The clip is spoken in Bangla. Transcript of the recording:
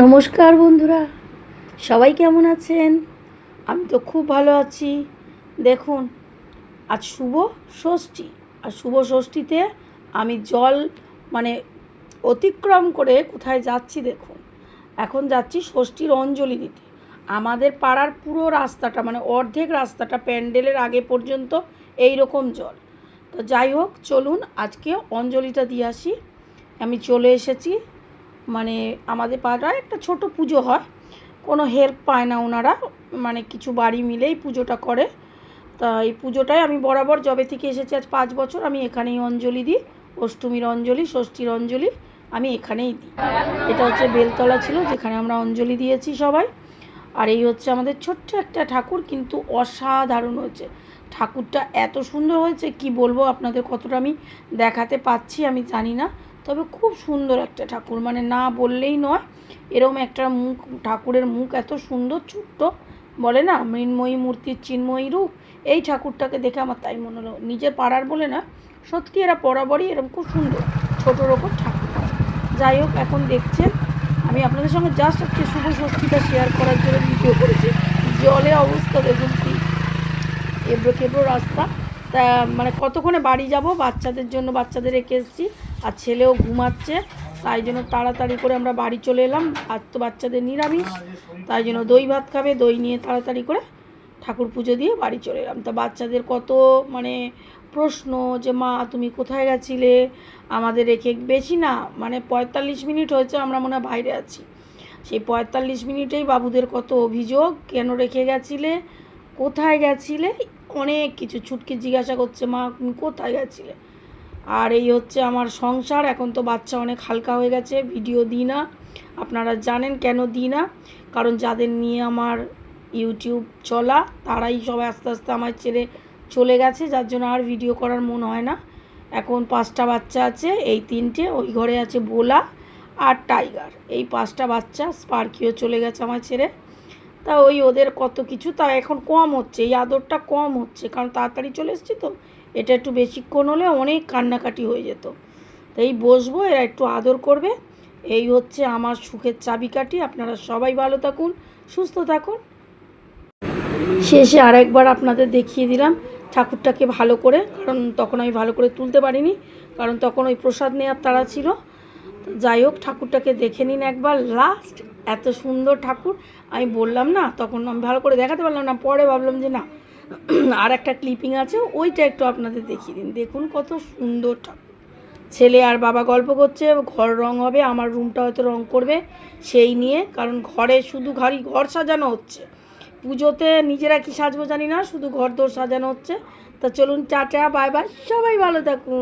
নমস্কার বন্ধুরা, সবাই কেমন আছেন? আমি তো খুব ভালো আছি। দেখুন, আজ শুভ ষষ্ঠী, আর শুভ ষষ্ঠীতে আমি জল মানে অতিক্রম করে কোথায় যাচ্ছি দেখুন। এখন যাচ্ছি ষষ্ঠীর অঞ্জলি দিতে। আমাদের পাড়ার পুরো রাস্তাটা মানে অর্ধেক রাস্তাটা প্যান্ডেলের আগে পর্যন্ত এই রকম জল। তো যাই হোক, চলুন আজকে অঞ্জলিটা দিয়ে আসি। আমি চলে এসেছি মানে আমাদের পাড়ায় একটা ছোট পুজো হয়। কোনো হেল্প পায় না ওনারা মানে কিছু বাড়ি মিলেই পুজোটা করে। তা এই পুজোটাই আমি বরাবর জবে থেকে এসেছি আজ পাঁচ বছর, আমি এখানেই অঞ্জলি দিই। অষ্টমীর অঞ্জলি, ষষ্ঠীর অঞ্জলি আমি এখানেই দিই। এটা হচ্ছে বেলতলা ছিল, যেখানে আমরা অঞ্জলি দিয়েছি সবাই। আর এই হচ্ছে আমাদের ছোট্ট একটা ঠাকুর, কিন্তু অসাধারণ হয়েছে। ঠাকুরটা এত সুন্দর হয়েছে, কি বলব আপনাদের, কতটা আমি দেখাতে পাচ্ছি আমি জানি না। তবে খুব সুন্দর একটা ঠাকুর। মানে না বললেই নয়, এরম একটা মুখ, ঠাকুরের মুখ এত সুন্দর ছোট্ট, বলে না? মৃন্ময়ী মূর্তির চিন্ময়ী রূপ। এই ঠাকুরটাকে দেখে আমার তাই মনে হলো। নিজের পাড়ার বলে না, সত্যি এরা বরাবরই এরকম খুব সুন্দর ছোটোর ওপর ঠাকুর। যাই হোক, এখন দেখছেন, আমি আপনাদের সঙ্গে জাস্ট একটা শুভ ষষ্ঠীটা শেয়ার করার জন্য ভিডিও করেছি। জলের অবস্থা দেখুন কি। এবড়ো খেবড়ো রাস্তা। তা মানে কতক্ষণে বাড়ি যাব? বাচ্চাদের জন্য বাচ্চাদের রেখে এসেছি। আর ছেলেও ঘুমাচ্ছে। তাই জন্য তাড়াতাড়ি করে আমরা বাড়ি চলে এলাম। আর তো বাচ্চাদের নিরামিষ। তাই জন্য দই ভাত খাবে, দই নিয়ে তাড়াতাড়ি করে ঠাকুর পুজো দিয়ে বাড়ি চলে এলাম। তা বাচ্চাদের কত মানে প্রশ্ন যে, মা, তুমি কোথায় গেছিলে? আমাদের রেখে বেশি না মানে পঁয়তাল্লিশ মিনিট হয়েছে আমরা মনে হয় বাইরে আছি। সেই পঁয়তাল্লিশ মিনিটেই বাবুদের কত অভিযোগ, কেন রেখে গেছিলে, কোথায় গেছিলে অনেক কিছু। ছুটকি জিজ্ঞাসা করছে, মা কোথায় গেছিলে? আর এই হচ্ছে আমার সংসার। এখন তো বাচ্চা অনেক হালকা হয়ে গেছে ভিডিও দিই না। আপনারা জানেন কেন দিই না? কারণ যাদের নিয়ে আমার ইউটিউব চলা, তারাই সবাই আস্তে আস্তে আমার ছেড়ে চলে গেছে। যার জন্য আর ভিডিও করার মন হয় না। এখন পাঁচটা বাচ্চা আছে, এই তিনটে। ওই ঘরে আছে বোলা আর টাইগার এই পাঁচটা বাচ্চা স্পার্কিও চলে গেছে আমার ছেড়ে। তা ওই ওদের কত কিছু, তা এখন কম হচ্ছে, এই আদরটা কম হচ্ছে, কারণ তাড়াতাড়ি চলে এসেছি তো, এটা একটু বেশিক্ষণ হলে অনেক কান্নাকাটি হয়ে যেত। তাই বসবো, এরা একটু আদর করবে। এই হচ্ছে আমার সুখের চাবিকাঠি, আপনারা সবাই ভালো থাকুন, সুস্থ থাকুন। শেষে আরেকবার আপনাদের দেখিয়ে দিলাম ঠাকুরটাকে ভালো করে, কারণ তখন আমি ভালো করে তুলতে পারিনি, কারণ তখন ওই প্রসাদ নেওয়ার তাড়া ছিল। যাই হোক, ঠাকুরটাকে দেখে নিন একবার। লাস্ট এত সুন্দর ঠাকুর। আমি বললাম না, তখন আমি ভালো করে দেখাতে পারলাম না, পরে ভাবলাম যে না আর একটা ক্লিপিং আছে, ওইটা একটু আপনাদের দেখিয়ে দিন। দেখুন কত সুন্দর ঠাকুর। ছেলে আর বাবা গল্প করছে, ঘর রং হবে, আমার রুমটা হয়তো রং করবে, সেই নিয়ে, কারণ ঘরে শুধু ঘরই ঘর সাজানো হচ্ছে। পুজোতে নিজেরা কি সাজবো জানি না, শুধু ঘর দোর সাজানো হচ্ছে। তা চলুন, টাটা বাই বাই সবাই ভালো থাকুন।